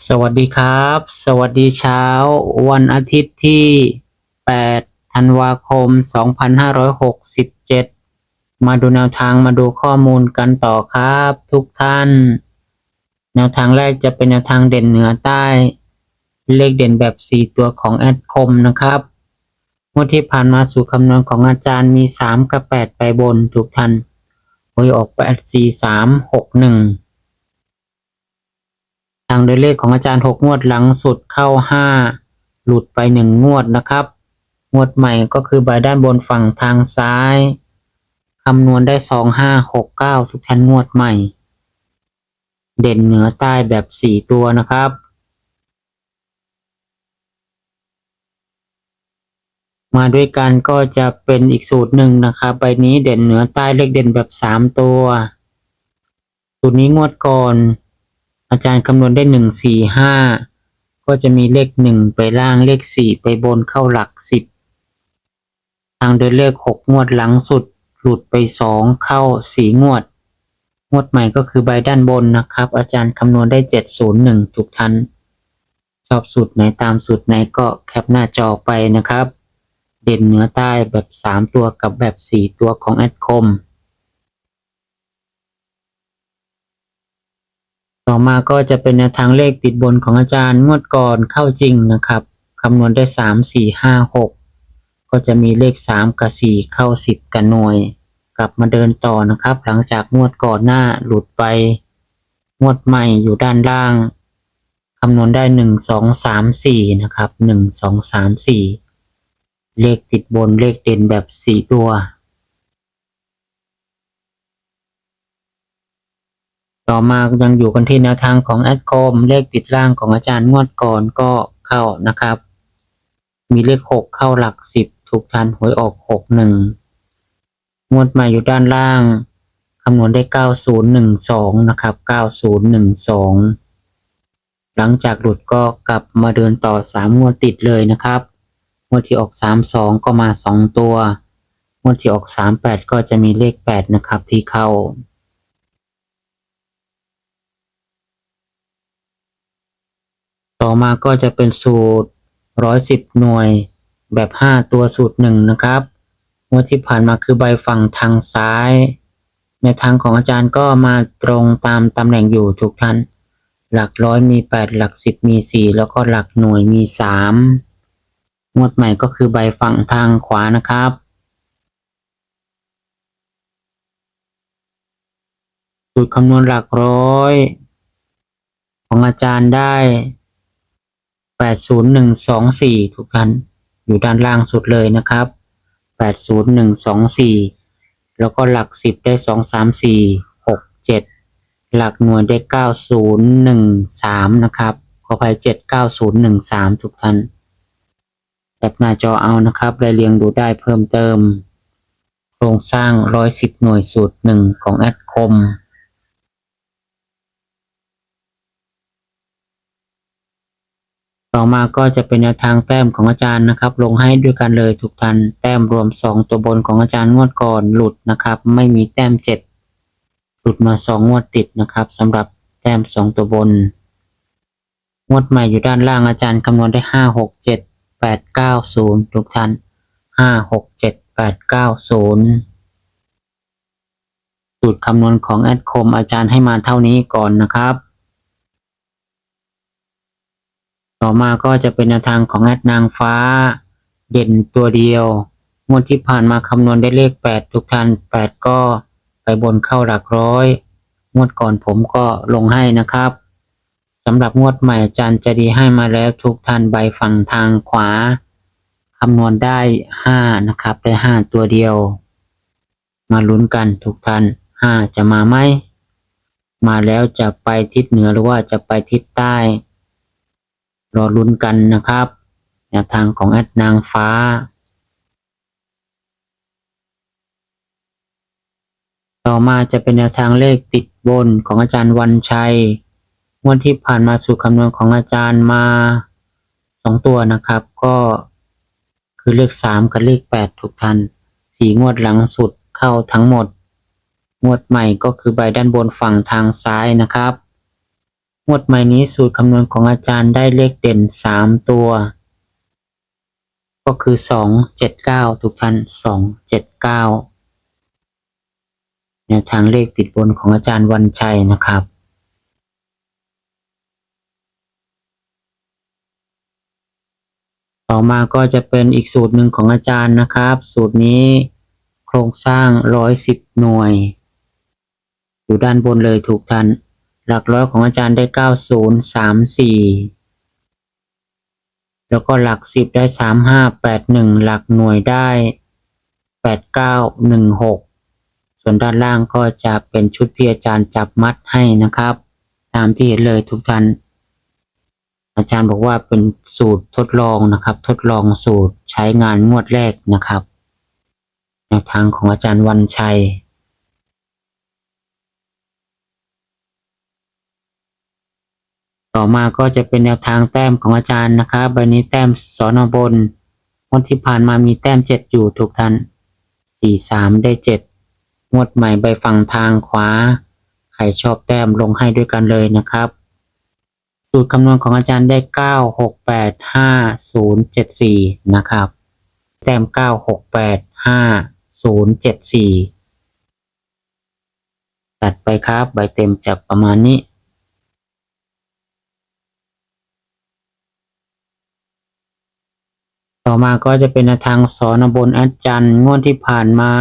สวัสดีครับ สวัสดีเช้า วันอาทิตย์ที่ 8 ธันวาคม 2567 มาดูแนวทางมาดูข้อมูลกันต่อครับ ทุกท่าน แนวทางแรกจะเป็นแนวทางเด่นเหนือใต้ เลขเด่นแบบ 4 ตัวของแอดคมนะครับงวดที่ผ่านมาสู่คำนวณของอาจารย์มี 3 กับ 8 ไปบนทุกท่านหวยออก8 4 3 6 1างโดยเลขของอาจารย์หกงวดหลังสุดเข้าห้าหลุดไปหนึ่งงวดนะครับ งวดใหม่ก็คือใบด้านบนฝั่งทางซ้ายคำนวณได้สองห้าหกเก้าทุกท่านงวดใหม่ เด่นเหนือใต้แบบสี่ตัวนะครับ มาด้วยกันก็จะเป็นอีกสูตรหนึ่งนะครับใบนี้เด่นเหนือใต้เลขเด่นแบบสามตัว สูตรนี้งวดก่อน อาจารย์คำนวณได้หนึ่งสี่ห้าก็จะมีเลขหนึ่งไปล่างเลขสี่ไปบนเข้าหลักสิบทางโดยเลขหกงวดหลังสุด หลุดไปสองเข้าสี่งวด งวดใหม่ก็คือใบด้านบนนะครับ อาจารย์คำนวณได้เจ็ดศูนย์หนึ่งทุกท่านชอบสูตรไหนตามสูตรไหนก็แคปหน้าจอไปนะครับ เด่นเหนือใต้แบบสามตัวกับแบบสี่ตัวของแอดคม ต่อมาก็จะเป็นแนวทางเลขติดบนของอาจารย์งวดก่อนเข้าจริงนะครับคำนวณได้สามสี่ห้าหกก็จะมีเลขสามกับสี่เข้าสิบกับหน่วย กลับมาเดินต่อนะครับ หลังจากงวดก่อนหน้าหลุดไป งวดใหม่อยู่ด้านล่างคำนวณได้หนึ่งสองสามสี่นะครับหนึ่งสองสามสี่เลขติดบนเลขเด่นแบบสี่ตัว ต่อมายังอยู่กันที่แนวทางของแอดคอมเลขติดล่างของอาจารย์งวดก่อนก็เข้านะครับ มีเลขหกเข้าหลักสิบถูกทันหวยออกหกหนึ่งงวดใหม่อยู่ด้านล่าง คำนวณได้เก้าศูนย์หนึ่งสองนะครับเก้าศูนย์หนึ่งสองหลังจากหลุดก็กลับมาเดินต่อสามงวดติดเลยนะครับงวดที่ออกสามสองก็มาสองตัวงวดที่ออกสามแปดก็จะมีเลขแปดนะครับที่เข้า ต่อมาก็จะเป็นสูตรร้อยสิบหน่วยแบบห้าตัวสูตรหนึ่งนะครับงวดที่ผ่านมาคือใบฝั่งทางซ้าย ในทางของอาจารย์ก็มาตรงตามตำแหน่งอยู่ทุกท่าน หลักร้อยมีแปดหลักสิบมีสี่แล้วก็หลักหน่วยมีสามงวดใหม่ก็คือใบฝั่งทางขวานะครับสูตรคำนวณหลักร้อย ของอาจารย์ได้ แปดศูนย์หนึ่งสองสี่ทุกท่านอยู่ด้านล่างสุดเลยนะครับแปดศูนย์หนึ่งสองสี่แล้วก็หลักสิบได้สองสามสี่หกเจ็ดหลักหน่วยได้เก้าศูนย์หนึ่งสามนะครับ ขออภัยเจ็ดเก้าศูนย์หนึ่งสามทุกท่านแคปหน้าจอเอานะครับรายเรียงดูได้เพิ่มเติม โครงสร้างร้อยสิบหน่วยสูตรหนึ่งของแอดคม ต่อมาก็จะเป็นแนวทางแต้มของอาจารย์นะครับ ลงให้ด้วยกันเลยทุกท่านแต้มรวมสองตัวบนของอาจารย์งวดก่อนหลุดนะครับ ไม่มีแต้มเจ็ดหลุดมาสองงวดติดนะครับสำหรับแต้มสองตัวบน งวดใหม่อยู่ด้านล่างอาจารย์คำนวณได้ห้าหกเจ็ดแปดเก้าศูนย์ทุกท่านห้าหกเจ็ดแปดเก้าศูนย์สูตรคำนวณของแอดคมอาจารย์ให้มาเท่านี้ก่อนนะครับ ต่อมาก็จะเป็นแนวทางของแอดนางฟ้า เด่นตัวเดียวงวดที่ผ่านมาคำนวณได้เลขแปดทุกท่านแปดก็ไปบนเข้าหลักร้อยงวดก่อนผมก็ลงให้นะครับสำหรับงวดใหม่อาจารย์จะดีให้มาแล้วทุกท่านใบฝั่งทางขวาคำนวณได้ห้านะครับ ได้ห้าตัวเดียว มาลุ้นกันทุกท่านห้าจะมาไหมมาแล้วจะไปทิศเหนือหรือว่าจะไปทิศใต้ รอลุ้นกันนะครับแนวทางของแอดนางฟ้าต่อมาจะเป็นแนวทางเลขติดบนของอาจารย์วันชัยงวดที่ผ่านมาสู่คำนวณของอาจารย์มาสองตัวนะครับ ก็คือเลขสามกับเลขแปดทุกท่านสีงวดหลังสุดเข้าทั้งหมด งวดใหม่ก็คือใบด้านบนฝั่งทางซ้ายนะครับ งวดใหม่นี้สูตรคำนวณของอาจารย์ได้เลขเด่นสามตัว ก็คือสองเจ็ดเก้าทุกท่านสองเจ็ดเก้าแนวทางเลขติดบนของอาจารย์วันชัยนะครับต่อมาก็จะเป็นอีกสูตรหนึ่งของอาจารย์นะครับ สูตรนี้โครงสร้างร้อยสิบหน่วย อยู่ด้านบนเลยถูกท่าน หลักร้อยของอาจารย์ได้เก้าศูนย์สามสี่แล้วก็หลักสิบได้สามห้าแปดหนึ่งหลักหน่วยได้แปดเก้าหนึ่งหกส่วนด้านล่างก็จะเป็นชุดที่อาจารย์จับมัดให้นะครับ ตามที่เห็นเลยทุกท่านอาจารย์บอกว่าเป็นสูตรทดลองนะครับ ทดลองสูตรใช้งานงวดแรกนะครับแนวทางของอาจารย์วันชัย ต่อมาก็จะเป็นแนวทางแต้มของอาจารย์นะครับใบนี้แต้มสอนอบนวันที่ผ่านมามีแต้มเจ็ดอยู่ทุกท่านสี่สามได้เจ็ดงวดใหม่ใบฝั่งทางขวา ใครชอบแต้มลงให้ด้วยกันเลยนะครับ สูตรคำนวณของอาจารย์ได้เก้าหกแปดห้าศูนย์เจ็ดสี่นะครับ แต้มเก้าหกแปดห้าศูนย์เจ็ดสี่ตัดไปครับ ใบเต็มจะประมาณนี้ ต่อมาก็จะเป็นทางสอนบนอาจารย์งวดที่ผ่านมา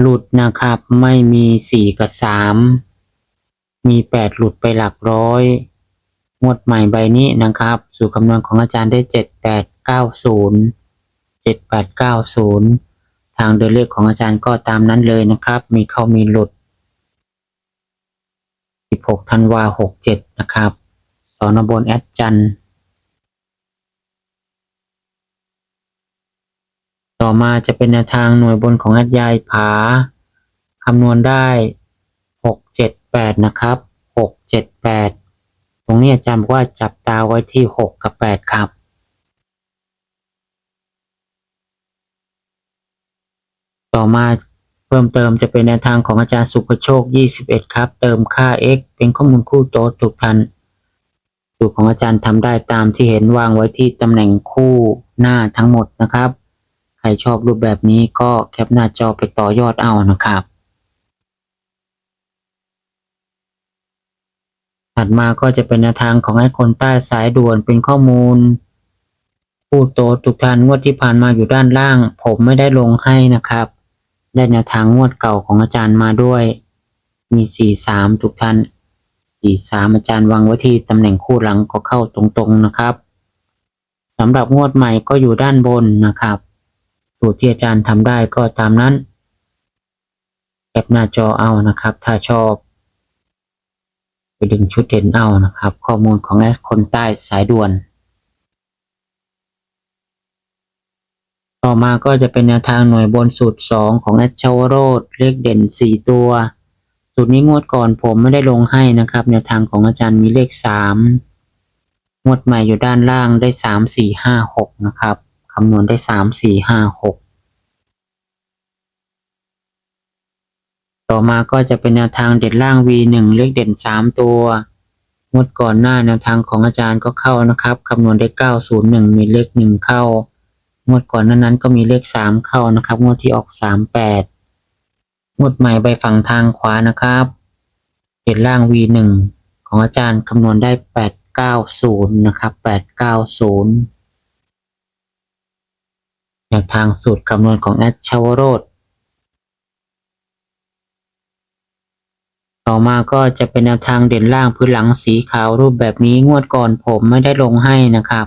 หลุดนะครับไม่มีสี่กับสามมีแปดหลุดไปหลักร้อยงวดใหม่ใบนี้นะครับ สู่คำนวณของอาจารย์ได้เจ็ดแปดเก้าศูนย์เจ็ดแปดเก้าศูนย์ทางเดินเลขของอาจารย์ก็ตามนั้นเลยนะครับ มีเข้ามีหลุดสิบหกธันวาหกเจ็ดนะครับ สอนบนแอดจันทร์ ต่อมาจะเป็นแนวทางหน่วยบนของอัดยายผาคำนวณได้หกเจ็ดแปดนะครับหกเจ็ดแปดตรงนี้อาจารย์บอกว่าจับตาไว้ที่หกกับแปดครับ ต่อมาเพิ่มเติมจะเป็นแนวทางของอาจารย์สุภโชค 21 ครับ เติมค่า x เป็นข้อมูลคู่โต๊ะถูกทันสูตรของอาจารย์ทำได้ตามที่เห็นวางไว้ที่ตำแหน่งคู่หน้าทั้งหมดนะครับ ใครชอบรูปแบบนี้ก็แคปหน้าจอไปต่อยอดเอานะครับ ถัดมาก็จะเป็นแนวทางของให้คนใต้สายด่วนเป็นข้อมูล ผู้โตทุกท่านงวดที่ผ่านมาอยู่ด้านล่าง ผมไม่ได้ลงให้นะครับ ได้แนวทางงวดเก่าของอาจารย์มาด้วย มีสี่สามทุกท่านสี่สามอาจารย์วางไว้ที่ตำแหน่งคู่หลังก็เข้าตรงๆนะครับสำหรับงวดใหม่ก็อยู่ด้านบนนะครับ สูตรที่อาจารย์ทำได้ก็ตามนั้นแคปหน้าจอเอานะครับ ถ้าชอบ ไปดึงชุดเด่นเอานะครับ ข้อมูลของแอดคนใต้สายด่วน ต่อมาก็จะเป็นแนวทางหน่วยบนสูตร 2 ของแอดชาวโรดเลขเด่น 4 ตัว สูตรนี้งวดก่อนผมไม่ได้ลงให้นะครับ แนวทางของอาจารย์มีเลข 3 งวดใหม่อยู่ด้านล่างได้ 3 4 5 6 นะครับ คำนวณได้3 4 5 6ต่อมาก็จะเป็นแนวทางเด่นล่าง V1 เลขเด่น 3 ตัวงวดก่อนหน้าแนวทางของอาจารย์ก็เข้านะครับคำนวณได้ 901 มีเลข 1 เข้างวดก่อนนั้นนั้นก็มีเลข 3 เข้านะครับงวดที่ออก 38งวดใหม่ใบฝั่งทางขวานะครับ เด่นล่าง V1 ของอาจารย์คำนวณได้ 890 นะครับ 890 แนวทางสูตรคำนวณของแอดชาวโรดต่อมาก็จะเป็นแนวทางเด่นล่างพื้นหลังสีขาวรูปแบบนี้งวดก่อนผมไม่ได้ลงให้นะครับ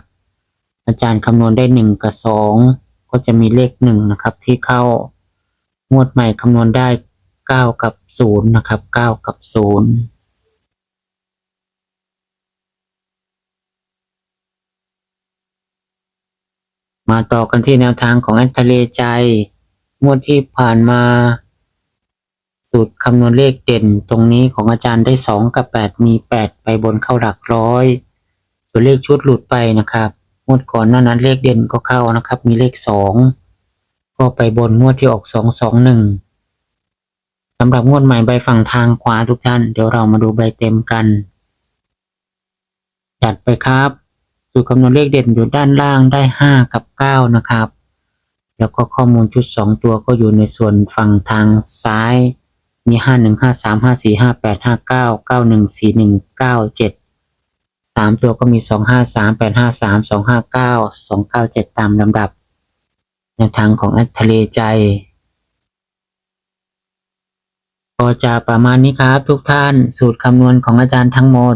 อาจารย์คำนวณได้ 1 กับ 2 ก็จะมีเลข 1 นะครับ ที่เข้างวดใหม่คำนวณได้ 9 กับ 0 นะครับ 9 กับ 0 มาต่อกันที่แนวทางของแอนทะเลใจงวดที่ผ่านมา สูตรคำนวณเลขเด่นตรงนี้ของอาจารย์ได้สองกับแปดมีแปดไปบนเข้าหลักร้อย ส่วนเลขชุดหลุดไปนะครับงวดก่อนหน้านั้นเลขเด่นก็เข้านะครับ มีเลขสองก็ไปบนงวดที่ออกสองสองหนึ่งสำหรับงวดใหม่ใบฝั่งทางขวาทุกท่าน เดี๋ยวเรามาดูใบเต็มกัน จัดไปครับ สูตรคำนวณเลขเด่นอยู่ด้านล่างได้ห้ากับเก้านะครับ แล้วก็ข้อมูลชุดสองตัวก็อยู่ในส่วนฝั่งทางซ้าย มีห้าหนึ่งห้าสามห้าสี่ห้าแปดห้าเก้าเก้าหนึ่งสี่หนึ่งเก้าเจ็ดสามตัวก็มีสองห้าสามแปดห้าสามสองห้าเก้าสองเก้าเจ็ดตามลำดับแนวทางของแอดทะเลใจก็จะประมาณนี้ครับทุกท่านสูตรคำนวณของอาจารย์ทั้งหมด